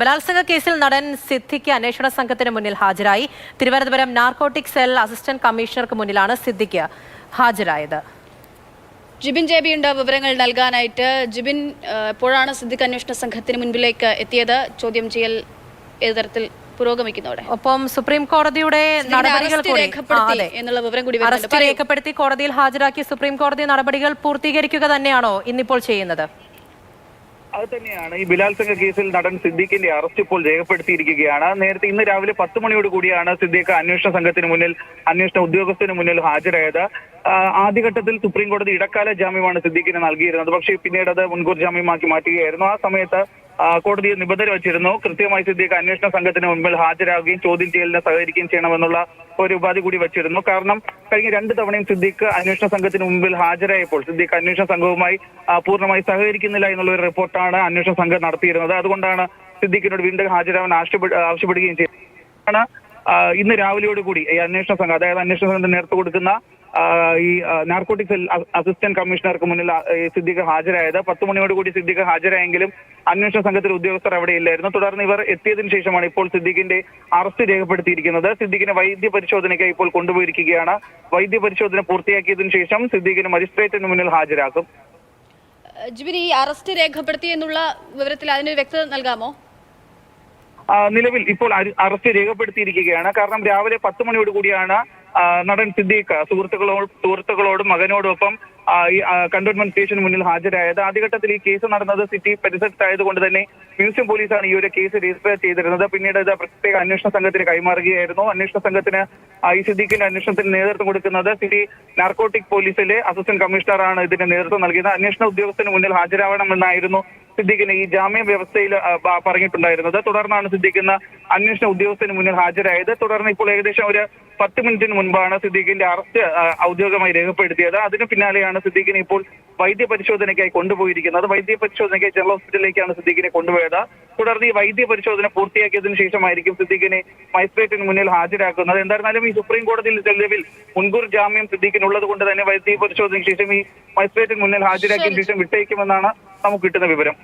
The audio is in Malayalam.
ബലാത്സംഗ കേസിൽ നടൻ സിദ്ദിഖ് അന്വേഷണ സംഘത്തിന് മുന്നിൽ ഹാജരായി. തിരുവനന്തപുരം നാർക്കോട്ടിക് സെൽ അസിസ്റ്റന്റ് കമ്മീഷണർക്ക് മുന്നിലാണ് സിദ്ദിഖ് ഹാജരായത്. ജിബിൻ ജേബിയുണ്ട് വിവരങ്ങൾ നൽകാനായിട്ട്. ജിബിൻ എപ്പോഴാണ് സിദ്ദിഖ് അന്വേഷണ സംഘത്തിന് മുൻപിലേക്ക് എത്തിയത്? ചോദ്യം ചെയ്യൽ ഏത് തരത്തിൽ പുരോഗമിക്കുന്നതോടെ? ഒപ്പം സുപ്രീം കോടതിയുടെ നടപടികൾ. എന്നുള്ള വിവരം കൂടി. രേഖപ്പെടുത്തി കോടതിയിൽ ഹാജരാക്കി സുപ്രീം കോടതി നടപടികൾ പൂർത്തീകരിക്കുക തന്നെയാണോ ഇന്നിപ്പോൾ ചെയ്യുന്നത്? അത് തന്നെയാണ് ഈ സംഘ കേസിൽ നടൻ സിദ്ദീഖിന്റെ അറസ്റ്റ് ഇപ്പോൾ രേഖപ്പെടുത്തിയിരിക്കുകയാണ്. നേരത്തെ ഇന്ന് രാവിലെ പത്ത് മണിയോട് കൂടിയാണ് സിദ്ദീഖ് അന്വേഷണ സംഘത്തിന് മുന്നിൽ അന്വേഷണ ഉദ്യോഗസ്ഥന് മുന്നിൽ ഹാജരായത്. ആദ്യഘട്ടത്തിൽ സുപ്രീം കോടതി ഇടക്കാല ജാമ്യമാണ് സിദ്ദീഖിന് നൽകിയിരുന്നത്. പക്ഷേ പിന്നീട് അത് മുൻകൂർ ജാമ്യമാക്കി മാറ്റുകയായിരുന്നു. ആ സമയത്ത് കോടതി നിബന്ധന വച്ചിരുന്നു. കൃത്യമായി സിദ്ദീഖ് അന്വേഷണ സംഘത്തിന് മുൻപിൽ ഹാജരാകുകയും ചോദ്യം ചെയ്യലിന് സഹകരിക്കുകയും ചെയ്യണമെന്നുള്ള ഒരു ഉപാധി കൂടി വച്ചിരുന്നു. കാരണം കഴിഞ്ഞ രണ്ട് തവണയും സിദ്ദിഖ് അന്വേഷണ സംഘത്തിന് മുമ്പിൽ ഹാജരായപ്പോൾ സിദ്ദിഖ് അന്വേഷണ സംഘവുമായി പൂർണമായി സഹകരിക്കുന്നില്ല എന്നുള്ള ഒരു റിപ്പോർട്ടാണ് അന്വേഷണ സംഘം നടത്തിയിരുന്നത്. അതുകൊണ്ടാണ് സിദ്ദിഖിനോട് വീണ്ടും ഹാജരാവാൻ ആവശ്യപ്പെ- ആവശ്യപ്പെടുകയും ചെയ്തത്. ഇന്ന് രാവിലെയോടുകൂടി ഈ അന്വേഷണ സംഘം അതായത് അന്വേഷണ സംഘത്തിന് നേരത്തെ കൊടുക്കുന്ന ഈ നാർക്കോട്ടിക്സ് അസിസ്റ്റന്റ് കമ്മീഷണർക്ക് മുന്നിൽ സിദ്ദിഖ് ഹാജരായത്. പത്ത് മണിയോട് കൂടി സിദ്ദിഖ് ഹാജരായെങ്കിലും അന്വേഷണ സംഘത്തിൽ ഉദ്യോഗസ്ഥർ അവിടെ ഇല്ലായിരുന്നു. തുടർന്ന് ഇവർ എത്തിയതിനു ശേഷമാണ് ഇപ്പോൾ സിദ്ദിഖിന്റെ അറസ്റ്റ് രേഖപ്പെടുത്തിയിരിക്കുന്നത്. സിദ്ദിഖിനെ വൈദ്യ പരിശോധനയ്ക്കായി ഇപ്പോൾ കൊണ്ടുപോയിരിക്കുകയാണ്. വൈദ്യ പരിശോധന പൂർത്തിയാക്കിയതിനു ശേഷം സിദ്ദിഖിന് മജിസ്ട്രേറ്റിന് മുന്നിൽ ഹാജരാക്കും. ജിബിൻ ഈ അറസ്റ്റ് രേഖപ്പെടുത്തി എന്നുള്ള വിവരത്തിൽ അതിനൊരു വ്യക്തത നൽകാമോ? നിലവിൽ ഇപ്പോൾ അറസ്റ്റ് രേഖപ്പെടുത്തിയിരിക്കുകയാണ്. കാരണം രാവിലെ പത്ത് മണിയോടുകൂടിയാണ് നടൻ സിദ്ദീഖ് സുഹൃത്തുക്കളോട് സുഹൃത്തുക്കളോടും മകനോടൊപ്പം ഈ കണ്ടോൺമെന്റ് സ്റ്റേഷന് മുന്നിൽ ഹാജരായത്. ആദ്യഘട്ടത്തിൽ ഈ കേസ് നടന്നത് സിറ്റി പരിസരത്തായതുകൊണ്ട് തന്നെ മ്യൂസിയം പോലീസാണ് ഈ ഒരു കേസ് രജിസ്റ്റർ ചെയ്തിരുന്നത്. പിന്നീട് ഇത് പ്രത്യേക അന്വേഷണ സംഘത്തിന് കൈമാറുകയായിരുന്നു. അന്വേഷണ സംഘത്തിന് ഈ സിദ്ദീഖിന്റെ അന്വേഷണത്തിന് നേതൃത്വം കൊടുക്കുന്നത് സിറ്റി നാർക്കോട്ടിക് പോലീസിലെ അസിസ്റ്റന്റ് കമ്മീഷണറാണ് ഇതിന് നേതൃത്വം നൽകിയത്. അന്വേഷണ ഉദ്യോഗസ്ഥന് മുന്നിൽ ഹാജരാവണമെന്നായിരുന്നു സിദ്ദീഖിന് ഈ ജാമ്യ വ്യവസ്ഥയിൽ പറഞ്ഞിട്ടുണ്ടായിരുന്നത്. തുടർന്നാണ് സിദ്ദീഖിന് അന്വേഷണ ഉദ്യോഗസ്ഥന് മുന്നിൽ ഹാജരായത്. തുടർന്ന് ഇപ്പോൾ ഏകദേശം ഒരു പത്ത് മിനിറ്റിന് മുൻപാണ് സിദ്ദീഖിന്റെ അറസ്റ്റ് ഔദ്യോഗികമായി രേഖപ്പെടുത്തിയത്. അതിന് പിന്നാലെയാണ് സിദ്ദീഖിനെ ഇപ്പോൾ വൈദ്യപരിശോധനയ്ക്കായി കൊണ്ടുപോയിരിക്കുന്നത്. വൈദ്യ പരിശോധനയ്ക്കായി ജനറൽ ഹോസ്പിറ്റലിലേക്കാണ് സിദ്ദീഖിനെ കൊണ്ടുപോയത്. തുടർന്ന് ഈ വൈദ്യ പരിശോധന പൂർത്തിയാക്കിയതിനു ശേഷമായിരിക്കും സിദ്ദീഖിനെ മജിസ്ട്രേറ്റിന് മുന്നിൽ ഹാജരാക്കുന്നത്. എന്തായിരുന്നാലും ഈ സുപ്രീം കോടതിയിൽ നിലവിൽ മുൻകൂർ ജാമ്യം സിദ്ദീഖിനുള്ളത് കൊണ്ട് തന്നെ വൈദ്യ പരിശോധനയ്ക്ക് ശേഷം ഈ മജിസ്ട്രേറ്റിന് മുന്നിൽ ഹാജരാക്കിയതിനു ശേഷം വിട്ടയക്കുമെന്നാണ് നമുക്ക് കിട്ടുന്ന വിവരം.